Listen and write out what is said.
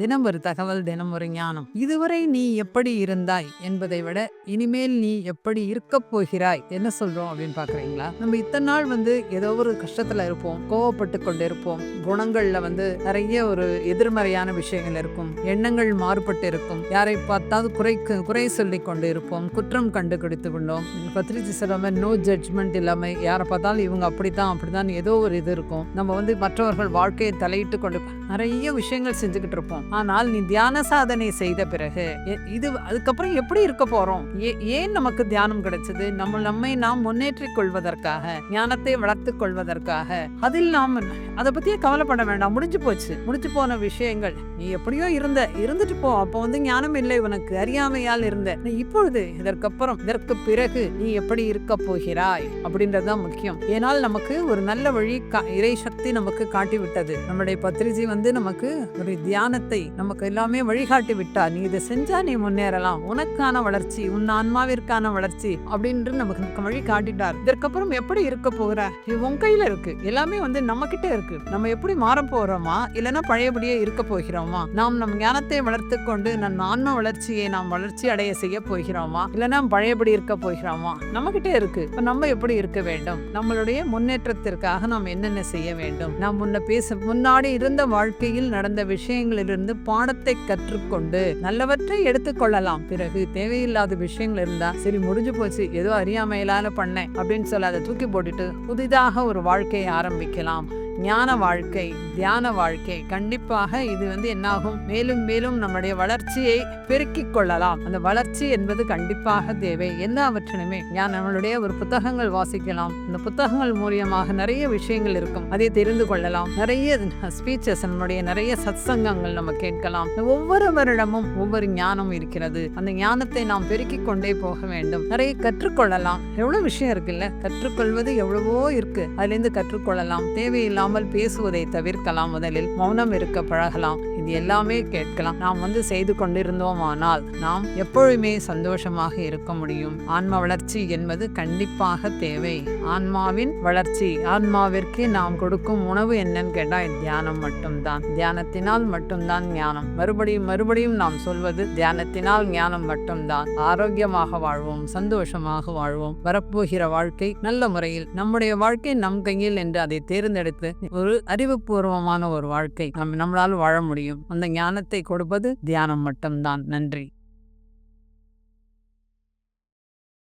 தினம் ஒரு தகவல் தினம் ஒரு ஞானம். இதுவரை நீ எப்படி இருந்தாய் என்பதை விட இனிமேல் நீ எப்படி இருக்க போகிறாய் என்ன சொல்றோம் அப்படின்னு பாக்குறீங்களா நம்ம இத்தனை நாள் வந்து ஏதோ ஒரு கஷ்டத்துல இருப்போம் கோவப்பட்டு கொண்டு இருப்போம் குணங்கள்ல வந்து நிறைய ஒரு எதிர்மறையான விஷயங்கள் இருக்கும். எண்ணங்கள் மாறுபட்டு இருக்கும். யாரை பார்த்தாவது குறை குறை சொல்லி கொண்டு இருப்போம் குற்றம் கண்டுபிடித்து கொண்டோம். பத்திரிச்சு சொல்லாம நோ ஜட்ஜ்மெண்ட் இல்லாம யாரை பார்த்தாலும் இவங்க அப்படித்தான் அப்படிதான் ஏதோ ஒரு இது இருக்கும். நம்ம வந்து மற்றவர்கள் வாழ்க்கையை தலையிட்டு கொண்டு நிறைய விஷயங்கள் செஞ்சுக்கிட்டு இருப்போம். ஆனால் நீ தியான சாதனை செய்த பிறகு இது அதுக்கப்புறம் எப்படி இருக்க போறோம்? ஏ- ஏன் நமக்கு தியானம் கிடைச்சது? நம்ம நம்மை நாம் முன்னேற்றிக் கொள்வதற்காக ஞானத்தை வளர்த்துக் கொள்வதற்காக அதில் நாம் அதை பற்றியே கவலைப்பட வேண்டாம். முடிஞ்சு போச்சு. முடிஞ்சு போன விஷயங்கள். நீ எப்படியோ இருந்த. இருந்துட்டு போ. அப்போ வந்து ஞானம் இல்லை. உனக்கு அறியாமையால் இருந்த. நீ இப்பொழுது இதற்கப்புறம் இதற்கு பிறகு நீ எப்படி இருக்க போகிறாய்? அப்படின்றதுதான் முக்கியம். ஏனால் நமக்கு ஒரு நல்ல வழி கா- இறை சக்தி நமக்கு காட்டி விட்டது நம்முடைய பத்ரிஜி வந்து நமக்கு ஒரு தியானத்தை நமக்கு எல்லாமே வழிகாட்டி விட்டா நீ இதை செஞ்சா நீ முன்னேறலாம். உனக்கான வளர்ச்சி உன் ஆன்மாவிற்கான வளர்ச்சி அப்படின்ட்டு நமக்கு நமக்கு வழி காட்டிட்டார். இதற்கப்புறம் எப்படி இருக்க போகிற? இது உன் கையில இருக்கு. எல்லாமே வந்து நம்ம கிட்ட இருக்கு. நம்ம எப்படி மாற போறோமா? இல்லைன்னா பழையபடியே இருக்க போகிறோமா? நாம் நம் ஞானத்தை வளர்த்து கொண்டு நம் ஆன்ம வளர்ச்சியை நாம் வளர்ச்சி அடைய செய்ய போகிறோமா? இல்லைன்னா பழையபடி இருக்க போகிறோமா? நம்ம கிட்டே இருக்கு. இப்ப நம்ம எப்படி இருக்க வேண்டும்? நம்மளுடைய முன்னேற்றத்திற்காக நாம் என்னென்ன செய்ய வேண்டும்? நாம் முன்ன பேச முன்னாடி இருந்த வாழ்க்கையில் நடந்த விஷயங்களிலிருந்து பாடத்தை கற்றுக்கொண்டு நல்லவற்றை எடுத்துக்கொள்ளலாம் பிறகு தேவையில்லாத விஷயங்கள் இருந்தா சரி முடிஞ்சு போச்சு. ஏதோ அறியாமையிலான பண்ணேன் அப்படின்னு சொல்லி அதை தூக்கி போட்டுட்டு புதிதாக ஒரு வாழ்க்கையை ஆரம்பிக்கலாம். ஞான வாழ்க்கை தியான வாழ்க்கை. கண்டிப்பாக இது வந்து என்னாகும்? மேலும் மேலும் நம்முடைய வளர்ச்சியை பெருக்கிக் கொள்ளலாம். அந்த வளர்ச்சி என்பது கண்டிப்பாக தேவை. எல்லாவற்றிலுமே ஞான நம்மளுடைய ஒரு புத்தகங்கள் வாசிக்கலாம். இந்த புத்தகங்கள் மூலியமாக நிறைய விஷயங்கள் இருக்கும். அதை தெரிந்து கொள்ளலாம். நிறைய ஸ்பீச்சஸ் நம்மளுடைய நிறைய சத்சங்கங்கள் நம்ம கேட்கலாம். ஒவ்வொரு வருடமும் ஒவ்வொரு ஞானம் இருக்கிறது. அந்த ஞானத்தை நாம் பெருக்கிக் கொண்டே போக வேண்டும். நிறைய கற்றுக்கொள்ளலாம். எவ்வளவு விஷயம் இருக்குல்ல? கற்றுக்கொள்வது எவ்வளவோ இருக்கு. அதிலிருந்து கற்றுக்கொள்ளலாம். பேசாமல் பேசுவதை தவிர்க்கலாம் முதலில். மௌனம் இருக்க பழகலாம். இது எல்லாமே கேட்கலாம். நாம் வந்து செய்து கொண்டிருந்தோமானால் நாம் எப்பொழுதுமே சந்தோஷமாக இருக்க முடியும். ஆன்ம வளர்ச்சி என்பது கண்டிப்பாக தேவை. ஆன்மாவின் வளர்ச்சி ஆன்மாவிற்கு நாம் கொடுக்கும் உணவு என்னன்னு கேட்டால் தியானம் மட்டும்தான். தியானத்தினால் மட்டும்தான் ஞானம். மறுபடியும் மறுபடியும் நாம் சொல்வது தியானத்தினால் ஞானம் மட்டும்தான். ஆரோக்கியமாக வாழ்வோம் சந்தோஷமாக வாழ்வோம். வரப்போகிற வாழ்க்கை நல்ல முறையில் நம்முடைய வாழ்க்கை நம் கையில் என்று அதை தேர்ந்தெடுத்து ஒரு அறிவுபூர்வமான ஒரு வாழ்க்கை நம் நம்மளால் வாழ முடியும். முடியும். அந்த ஞானத்தை கொடுப்பது தியானம் மட்டும்தான். நன்றி.